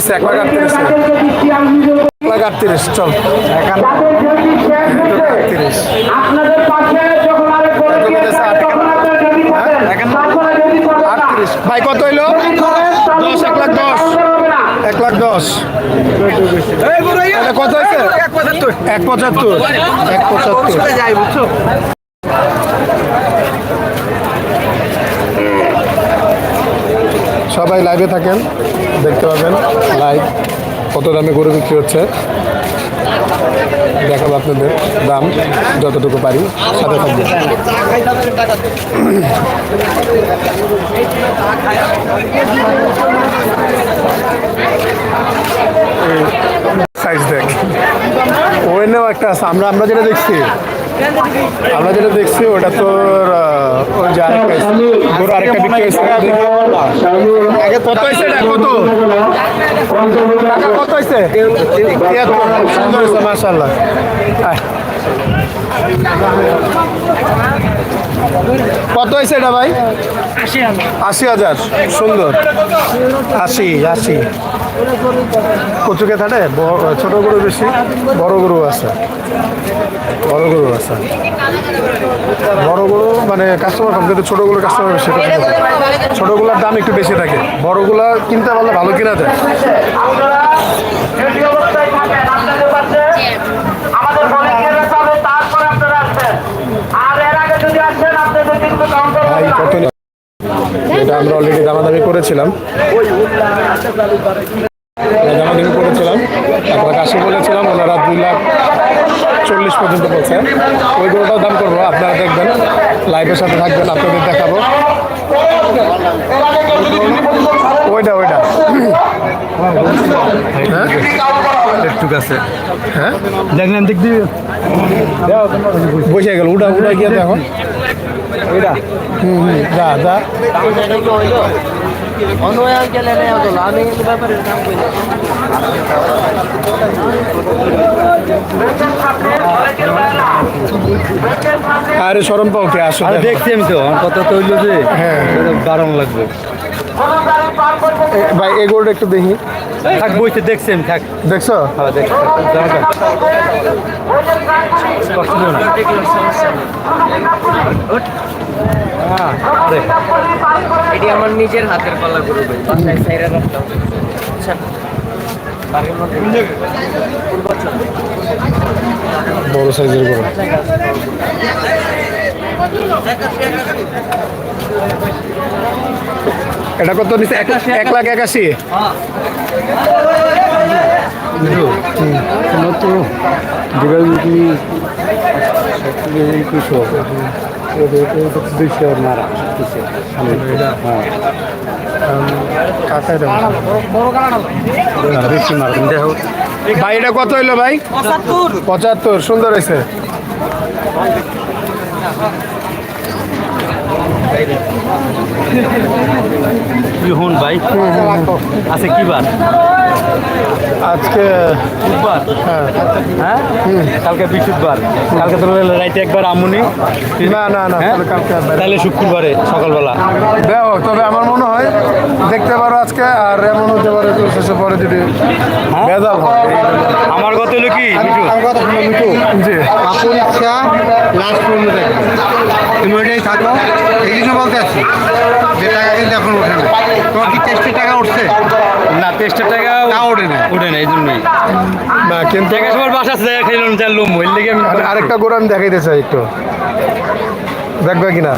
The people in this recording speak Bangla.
হয়েছে, এক লাখ আটত্রিশ এক লাখ আটত্রিশ, চল আটত্রিশ ভাই, কত দশ, এক লাখ দশ। এক লাখ দশ। কত হয়েছে? এক পঁচাত্তর এক পঁচাত্তর। এক পঁচাত্তর। সবাই লাইভে থাকেন, দেখতে পাবেন লাইভ কত দামে গরু বিক্রি হচ্ছে। দেখাবো আপনাদের দাম, যতটুকু পারি, সাথে থাকবে সাইজ দেখ। ওয়েনেও একটা আমরা আমরা যেটা দেখছি আমরা যেটা দেখছি ওটা তোর ওই যে আরেকটা গরু আরেকটা বিক্রি হয়েছে। আগে কত হয়েছে? এটা কত? কত হয়েছে? সুন্দর হয়েছে মার্শাল্লাহ কত হয়েছে এটা ভাই? আশি হাজার। সুন্দর। আশি আশি। কচুকে থাকে? ছোট গরু বেশি? বড় গরু আছে। বড় গরু আছে। বড় গরু মানে কাস্টমার কম, কিন্তু ছোটগুলো কাস্টমার বেশি ছোটগুলোর দাম একটু বেশি থাকে। বড়গুলো কিনতে পারলে ভালো কিনা যায় রেডি অবস্থায় থাকেন আপনাদের পাশে আমাদের বলে গেলে যাবে তারপরে আপনারা আসবেন আর এর আগে যদি আসেন আপনাদের কিন্তু কাউন্টার ভাই, কত এটা আমরা অলরেডি দামাদামি করেছিলাম। দামাদামি করেছিলাম। আপনার কাছে বলেছিলাম, ওনারা দুই লাখ চল্লিশ পর্যন্ত বলছে। ওই গরুটাও দাম করব, আপনারা দেখবেন। লাইভের সাথে থাকবেন, আপনাদের দেখাবো। ওইটা ওইটা। হ্যাঁ? একটু কাছে হ্যাঁ? দেখলেন দিক দিয়ে। বসে গেল উঠা উঠা গিয়ে দেখো। ওইটা হুম হুম যা যা। আরে সরম পাও কে আসো আরে দেখছি আমি তো কথা তো হইল যে হ্যাঁ। বারণ লাগবে। ভাই এই একটু দেখি। থাক বইতে দেখছি আমি থাক। দেখছ? হ্যাঁ দেখছি এটি আমার নিজের হাতের পাল্লা সাইরা রাখতাম মধ্যে বড় সাইজের গরু। এটা কত নিচ্ছে এক লাখ এক লাখ একাশি? ভাই এটা কত হইল ভাই? পঁচাত্তর। সুন্দর হয়েছে বাইক ভাই আছে কি বার? আজকে বুধবার? হ্যাঁ। হ্যাঁ? কালকে বৃহস্পতিবার। কালকে তো রাইতে একবার আমুনি। না না না হ্যাঁ? তাহলে কালকে তাহলে শুক্রবারে সকালবেলা। দেখো তবে আমার মনে হয় দেখতে পারো আজকে আর এমন হতে পারে শেষে পরে যদি ভেজাল আমার কথা হলো কি জি। আপুর ইচ্ছা লাস্ট পর্যন্ত তুমি ওইটাই থাকো এই কিছু বলতে আছি যে টাকা কিন্তু এখন ওঠে না। তোমার কি টেস্টের টাকা উঠছে? না টেস্টের টাকা তা ওঠে না। উঠে না এই জন্যই। না কিন্তু টাকা সবার বাসা জায়গা খাইলাম চার লোম হইলে লেগে আরেকটা গোড়ান আমি দেখাইতে চাই একটু। দেখবে কিনা?